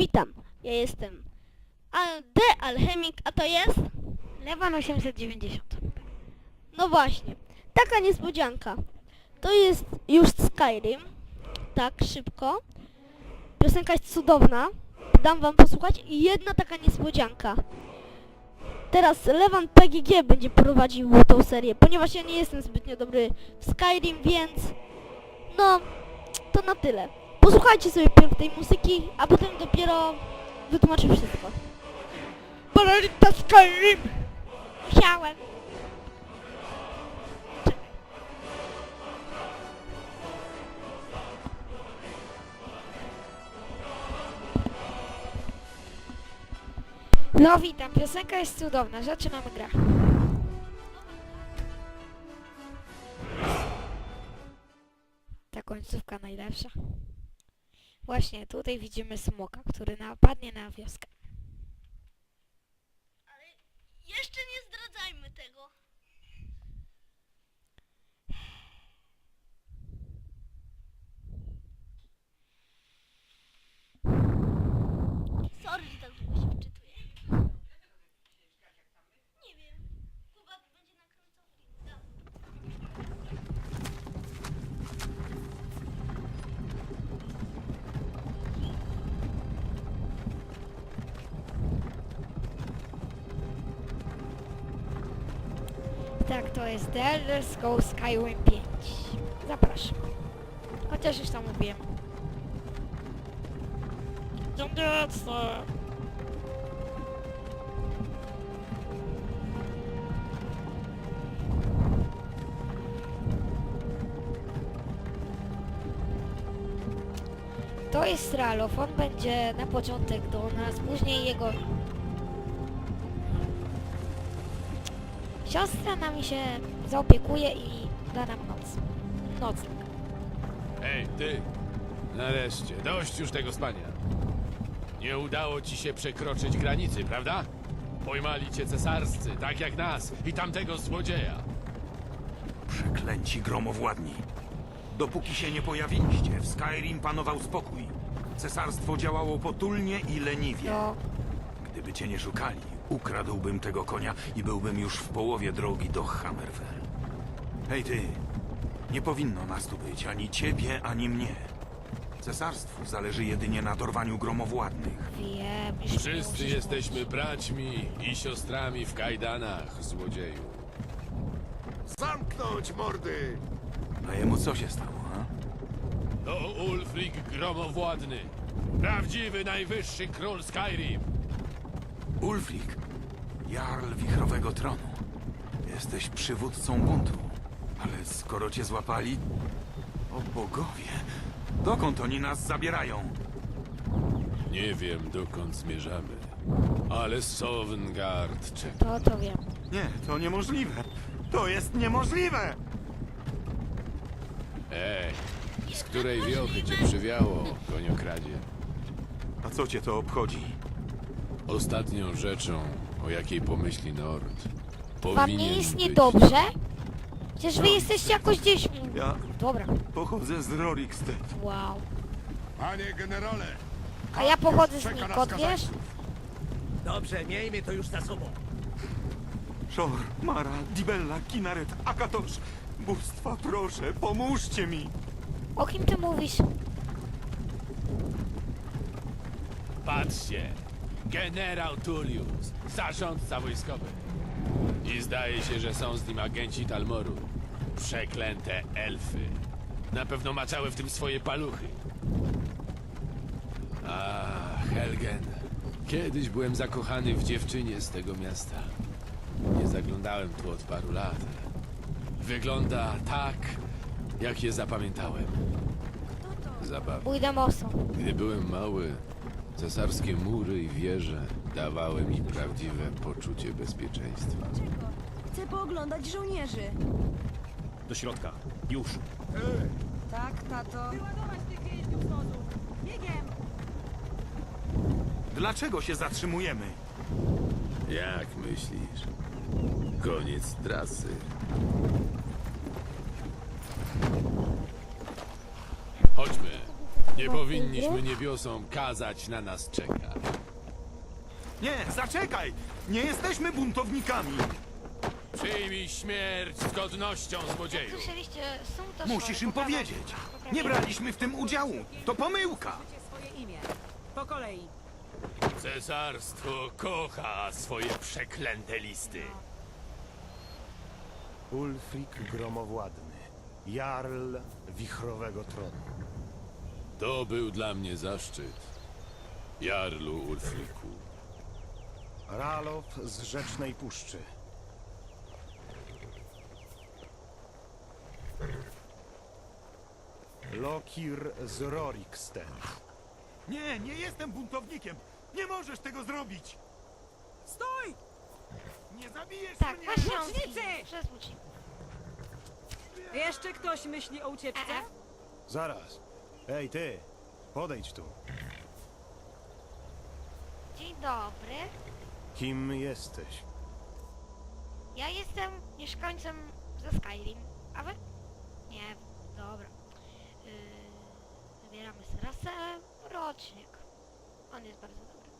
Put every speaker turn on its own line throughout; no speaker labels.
Witam, ja jestem The Alchemik, a to jest?
Lewan 890.
No właśnie, taka niespodzianka. To jest już Skyrim. Tak, szybko. Piosenka jest cudowna. Dam wam posłuchać. I jedna taka niespodzianka. Teraz Lewan PGG będzie prowadził tą serię, ponieważ ja nie jestem zbytnio dobry w Skyrim, więc no, to na tyle. Posłuchajcie sobie pierw tej muzyki, a potem dopiero wytłumaczę wszystko. Balerita Skyrim! Musiałem.
No witam, piosenka jest cudowna, zaczynamy grę. Ta końcówka najlepsza. Właśnie, tutaj widzimy smoka, który napadnie na wioskę.
Tak,
to jest The Elder Scrolls Skyrim 5. Zapraszam. Chociaż już tam mówiłem. Dziękuję. To jest Ralof, on będzie na początek do nas, później jego siostra nami się zaopiekuje i da nam noc. Nocleg.
Ej, ty! Nareszcie, dość już tego spania. Nie udało ci się przekroczyć granicy, prawda? Pojmali cię cesarscy, tak jak nas i tamtego złodzieja.
Przeklęci gromowładni. Dopóki się nie pojawiliście, w Skyrim panował spokój. Cesarstwo działało potulnie i leniwie.
No,
Gdyby cię nie szukali, ukradłbym tego konia i byłbym już w połowie drogi do Hammerfell. Hej ty, nie powinno nas tu być ani ciebie, ani mnie. Cesarstwu zależy jedynie na dorwaniu gromowładnych.
wiem, już
Wszyscy jesteśmy braćmi i siostrami w kajdanach, złodzieju.
Zamknąć mordy!
A jemu co się stało, ha?
To Ulfric Gromowładny. Prawdziwy najwyższy król Skyrim.
Ulfric, jarl wichrowego tronu. Jesteś przywódcą buntu. Ale skoro cię złapali... O bogowie, dokąd oni nas zabierają?
Nie wiem, dokąd zmierzamy, ale Sovngarde czeka.
To, to wiem.
Nie, to niemożliwe. To jest niemożliwe!
Ej, z której wiochy cię przywiało, koniokradzie?
A co cię to obchodzi?
Ostatnią rzeczą, o jakiej pomyśli Nord,
Wam
powinien
nie jest
być...
niedobrze? Przecież wy jesteście jakoś gdzieś...
Ja
Dobra,
pochodzę z Rorikstead.
wow.
Panie generale!
A ja pochodzę z
czeka
Nikot, wiesz?
Dobrze, miejmy to już za sobą.
Szor, Mara, Dibella, Kinaret, Akatosz. Bóstwa, proszę, pomóżcie mi!
O kim ty mówisz?
Patrzcie, generał Tullius, zarządca wojskowy. I zdaje się, że są z nim agenci Talmoru. Przeklęte elfy. Na pewno maczały w tym swoje paluchy. A, Helgen. Kiedyś byłem zakochany w dziewczynie z tego miasta. Nie zaglądałem tu od paru lat. Wygląda tak, jak je zapamiętałem. Zabawne.
Pójdę mocno.
Gdy byłem mały, cesarskie mury i wieże dawały mi prawdziwe poczucie bezpieczeństwa.
Chcę pooglądać żołnierzy.
Do środka. Już.
Tak, tato. Wyładować tych więźniów z wozu. Biegiem!
Dlaczego się zatrzymujemy?
Jak myślisz? Koniec trasy. Chodźmy. Nie powinniśmy niebiosom kazać na nas czekać.
Nie, zaczekaj! Nie jesteśmy buntownikami!
Przyjmij śmierć z godnością, złodzieju!
Słyszeliście, są to
Musisz im
poprawa-
powiedzieć.
poprawienie.
Nie braliśmy w tym udziału. To pomyłka.
Wiecie swoje imię. Po kolei.
Cesarstwo kocha swoje przeklęte listy.
Ulfric Gromowładny, Jarl Wichrowego Tronu.
To był dla mnie zaszczyt. Jarlu Ulfriku.
Ralof z Rzecznej Puszczy. Lokir z Rorikstead.
Nie, nie jestem buntownikiem. Nie możesz tego zrobić.
Stój!
Nie zabijesz
Tak,
mnie.
właśnie on
Łucznicy!
zginął, przez łuczników.
Jeszcze ktoś myśli o ucieczce?
Zaraz. Ej ty, podejdź tu.
Dzień dobry.
Kim jesteś?
Ja jestem mieszkańcem ze Skyrim. A wy? Nie, dobra. Yy, wybieramy rasę. Rocznik. On jest bardzo dobry.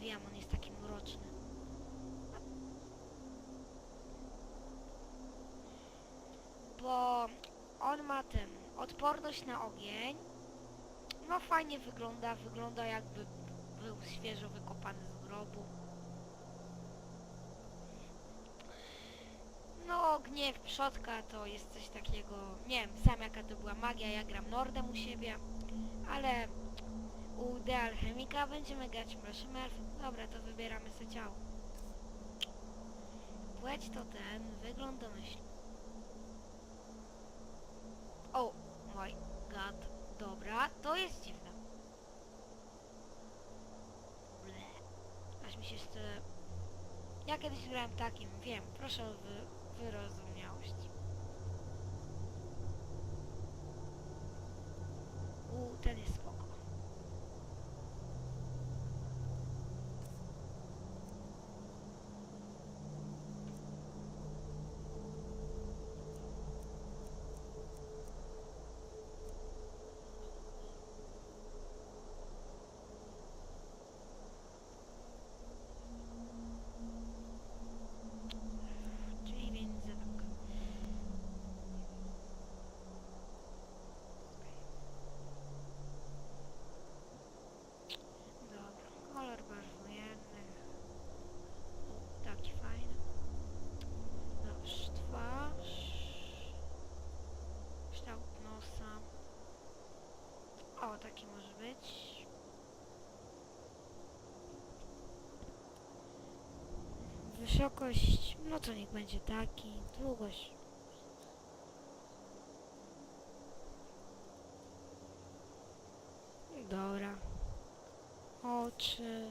Wiem, on jest taki mroczny. Bo on ma ten odporność na ogień. No fajnie wygląda, wygląda jakby był świeżo wykopany z grobu. No, gniew przodka to jest coś takiego, nie wiem sam jaka to była magia, ja gram Nordem u siebie, ale u The Alchemika będziemy grać mrocznym. Dobra, to wybieramy sobie ciało. Płeć to ten, wygląd domyślny. O, mój god, dobra, to jest dziwne. Ble. Aż mi się jeszcze... Ja kiedyś grałem takim, wiem, proszę o wy, wyrozumiałość. U, ten jest spoko. Czyli więc tak. Dobra, kolor barwujemy. O, taki fajny. Dobrze, twarz. Kształt nosa. O, taki może być. Wysokość, no to niech będzie taki. Długość. Dobra. Oczy.